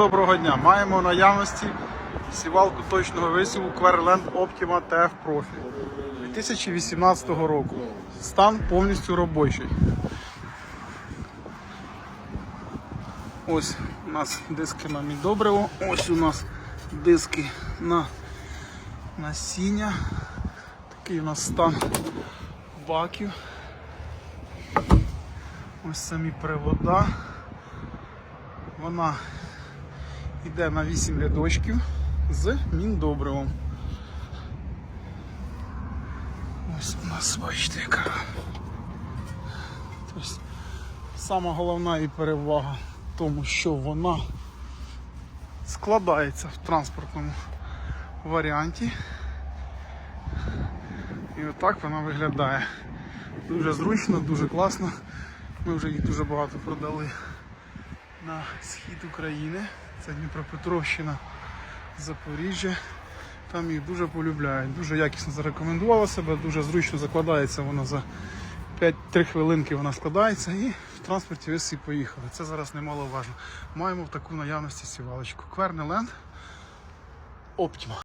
доброго дня. Маємо наявності сівалку точного висіву Querland Optima TF Profi 2018 року. Стан повністю робочий. Ось у нас диски на мідобриво, ось у нас диски на насіння. Такий у нас стан баків. Ось самі привода. Вона йде на 8 рядочків з міндобривом. Ось у нас бачите яка. Тобто, сама головна і перевага в тому, що вона складається в транспортному варіанті. І отак вона виглядає. Дуже зручно, дуже класно. Ми вже їх дуже багато продали на схід України. Це Дніпропетровщина, Запоріжжя. Там їх дуже полюбляють. Дуже якісно зарекомендувала себе, дуже зручно закладається вона за 5-3 хвилинки вона складається і в транспорті всі поїхали. Це зараз немаловажно. Маємо в таку наявності сівалочку. Квернеленд Optima.